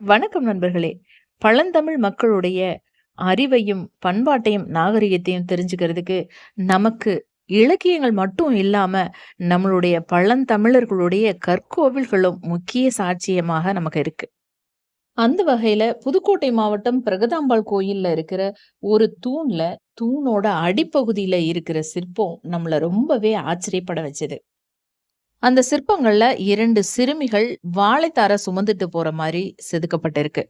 வணக்கம் நண்பர்களே! பழந்தமிழ் மக்களுடைய அறிவையும், பண்பாட்டையும், நாகரிகத்தையும் தெரிஞ்சுக்கிறதுக்கு, நமக்கு இலக்கியங்கள் மட்டும் இல்லாம, நம்மளுடைய பழந்தமிழர்களுடைய கற்கோவில்களும் முக்கிய சாட்சியமாக நமக்கு இருக்கு. அந்த வகையில புதுக்கோட்டை மாவட்டம் பிரகதாம்பாள் கோயில்ல இருக்கிற ஒரு தூண்ல, தூணோட அடிப்பகுதியில இருக்கிற சிற்பம் நம்மளை ரொம்பவே ஆச்சரியப்பட வச்சது. அந்த சிற்பங்கள்ல இரண்டு சிறுமிகள் வாழைத்தார சுமந்துட்டு போற மாதிரி செதுக்கப்பட்டிருக்கு.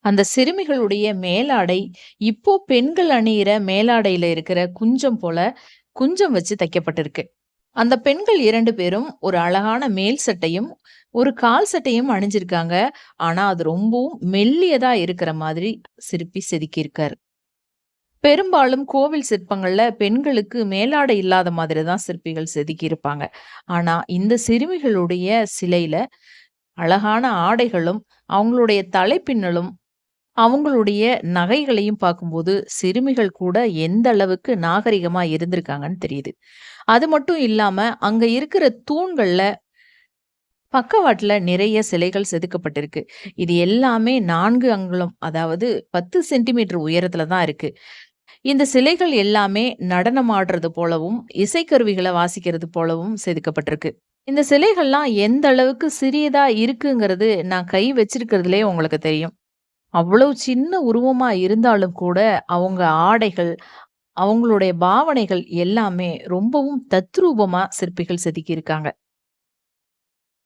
அந்த சிறுமிகளுடைய மேலாடை, இப்போ பெண்கள் அணியிற மேலாடையில இருக்கிற குஞ்சம் போல, குஞ்சம் வச்சு தைக்கப்பட்டிருக்கு. அந்த பெண்கள் இரண்டு பேரும் ஒரு அழகான மேல் சட்டையும், ஒரு கால் சட்டையும் அணிஞ்சிருக்காங்க. ஆனா, அது ரொம்பவும் மெல்லியதா இருக்கிற மாதிரி சிற்பி செதுக்கியிருக்காரு. பெரும்பாலும் கோவில் சிற்பங்கள்ல பெண்களுக்கு மேலாடை இல்லாத மாதிரி தான் சிற்பிகள் செதுக்கியிருப்பாங்க. ஆனா, இந்த சிறுமிகளுடைய சிலையில அழகான ஆடைகளும், அவங்களுடைய தலைப்பின்னலும், அவங்களுடைய நகைகளையும் பார்க்கும்போது, சிறுமிகள் கூட எந்த அளவுக்கு நாகரிகமா இருந்திருக்காங்கன்னு தெரியுது. அது மட்டும் இல்லாம, அங்க இருக்கிற தூண்கள்ல பக்கவாட்டில் நிறைய சிலைகள் செதுக்கப்பட்டிருக்கு. இது எல்லாமே நான்கு அங்குலம், அதாவது 10 சென்டிமீட்டர் உயரத்துல தான் இருக்கு. இந்த சிலைகள் எல்லாமே நடனம் ஆடுறது போலவும், இசைக்கருவிகளை வாசிக்கிறது போலவும் செதுக்கப்பட்டிருக்கு. இந்த சிலைகள்லாம் எந்த அளவுக்கு சிறியதா இருக்குங்கிறது, நான் கை வச்சிருக்கிறதுலே உங்களுக்கு தெரியும். அவ்வளவு சின்ன உருவமா இருந்தாலும் கூட, அவங்க ஆடைகள், அவங்களுடைய பாவனைகள் எல்லாமே ரொம்பவும் தத்ரூபமா சிற்பிகள் செதுக்கியிருக்காங்க.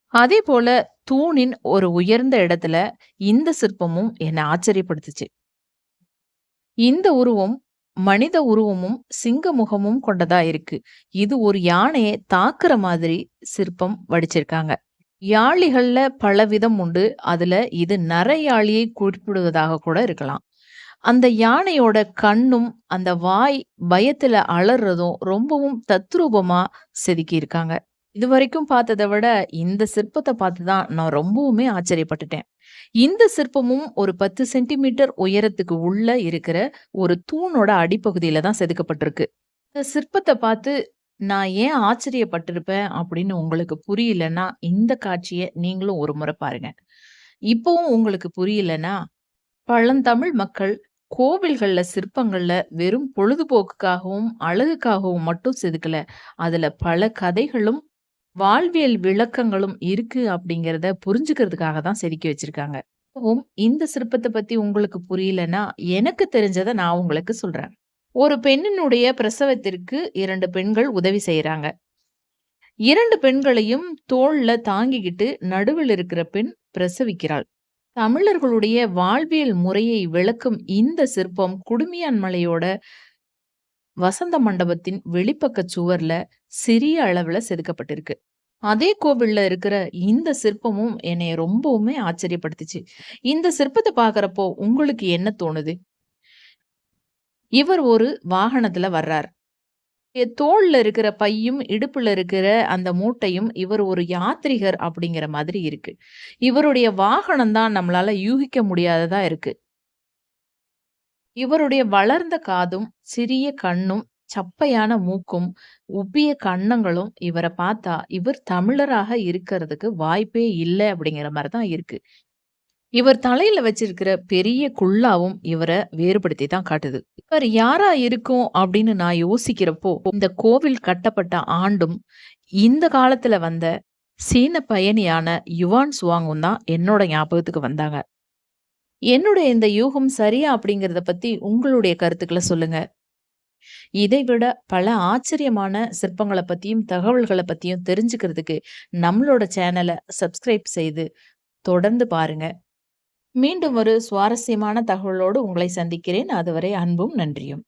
அதேபோல தூணின் ஒரு உயர்ந்த இடத்துல இந்த சிற்பமும் என்ன ஆச்சரியப்படுத்துச்சு. இந்த உருவம் மனித உருவமும், சிங்க முகமும் கொண்டதா இருக்கு. இது ஒரு யானையை தாக்குற மாதிரி சிற்பம் வடிச்சிருக்காங்க. யாழிகள்ல பலவிதம் உண்டு. அதுல இது நரையாழியை குறிப்பிடுவதாக கூட இருக்கலாம். அந்த யானையோட கண்ணும், அந்த வாய் பயத்துல அலர்றதும் ரொம்பவும் தத்ரூபமா செதுக்கியிருக்காங்க. இது வரைக்கும் பார்த்தத விட, இந்த சிற்பத்தை பார்த்து தான் நான் ரொம்பவுமே ஆச்சரியப்பட்டுட்டேன். இந்த சிற்பமும் ஒரு 10 சென்டிமீட்டர் உயரத்துக்கு உள்ள இருக்கிற ஒரு தூணோட அடிப்பகுதியில தான் செதுக்கப்பட்டிருக்கு. இந்த சிற்பத்தை பார்த்து நான் ஏன் ஆச்சரியப்பட்டிருப்பேன் அப்படின்னு உங்களுக்கு புரியலன்னா, இந்த காட்சியை நீங்களும் ஒரு முறை பாருங்க. இப்பவும் உங்களுக்கு புரியலன்னா, பழந்தமிழ் மக்கள் கோவில்கள்ல சிற்பங்கள்ல வெறும் பொழுதுபோக்குக்காகவும், அழகுக்காகவும் மட்டும் செதுக்கல. அதுல பல கதைகளும், வாழ்வியல் விளக்கங்களும் இருக்கு அப்படிங்கிறத புரிஞ்சுக்கிறதுக்காக தான் செதுக்கி வச்சிருக்காங்க. இந்த சிற்பத்தை பத்தி உங்களுக்கு புரியலன்னா, எனக்கு தெரிஞ்சத நான் உங்களுக்கு சொல்றேன். ஒரு பெண்ணினுடைய பிரசவத்திற்கு இரண்டு பெண்கள் உதவி செய்யறாங்க இரண்டு பெண்களையும் தோள்ல தாங்கிக்கிட்டு நடுவில் இருக்கிற பெண் பிரசவிக்கிறாள். தமிழர்களுடைய வாழ்வியல் முறையை விளக்கும் இந்த சிற்பம் குடுமியான்மலையோட வசந்த மண்டபத்தின் வெளிப்பக்க சுவர்ல சிறிய அளவுல செதுக்கப்பட்டிருக்கு. அதே கோவில்ல இருக்கிற இந்த சிற்பமும் என்னைய ரொம்பவுமே ஆச்சரியப்படுத்துச்சு. இந்த சிற்பத்தை பாக்குறப்போ உங்களுக்கு என்ன தோணுது? இவர் ஒரு வாகனத்துல வர்றார். தோல்ல இருக்கிற பையும், இடுப்புல இருக்கிற அந்த மூட்டையும் இவர் ஒரு யாத்ரிகர் அப்படிங்கிற மாதிரி இருக்கு. இவருடைய வாகனம் தான் நம்மளால யூகிக்க முடியாததா இருக்கு. இவருடைய வளர்ந்த காதும், சிறிய கண்ணும், சப்பையான மூக்கும், உப்பிய கன்னங்களும் இவரை பார்த்தா, இவர் தமிழராக இருக்கிறதுக்கு வாய்ப்பே இல்லை அப்படிங்கிற மாதிரி தான் இருக்கு. இவர் தலையில வச்சிருக்கிற பெரிய குல்லாவும் இவரை வேறுபடுத்தி தான் காட்டுது. இவர் யாரா இருக்கும் அப்படின்னு நான் யோசிக்கிறப்போ, இந்த கோவில் கட்டப்பட்ட ஆண்டும், இந்த காலத்துல வந்த சீன பயணியான யுவான் சுவாங்கும் தான் என்னோட ஞாபகத்துக்கு வந்தாங்க. என்னுடைய இந்த யூகம் சரியா அப்படிங்கிறத பத்தி உங்களுடைய கருத்துக்களை சொல்லுங்க. இதை விட பல ஆச்சரியமான சிற்பங்களை பத்தியும், தகவல்களை பத்தியும் தெரிஞ்சுக்கிறதுக்கு நம்மளோட சேனலை சப்ஸ்கிரைப் செய்து தொடர்ந்து பாருங்க. மீண்டும் ஒரு சுவாரஸ்யமான தகவலோடு உங்களை சந்திக்கிறேன். அதுவரை அன்பும் நன்றியும்.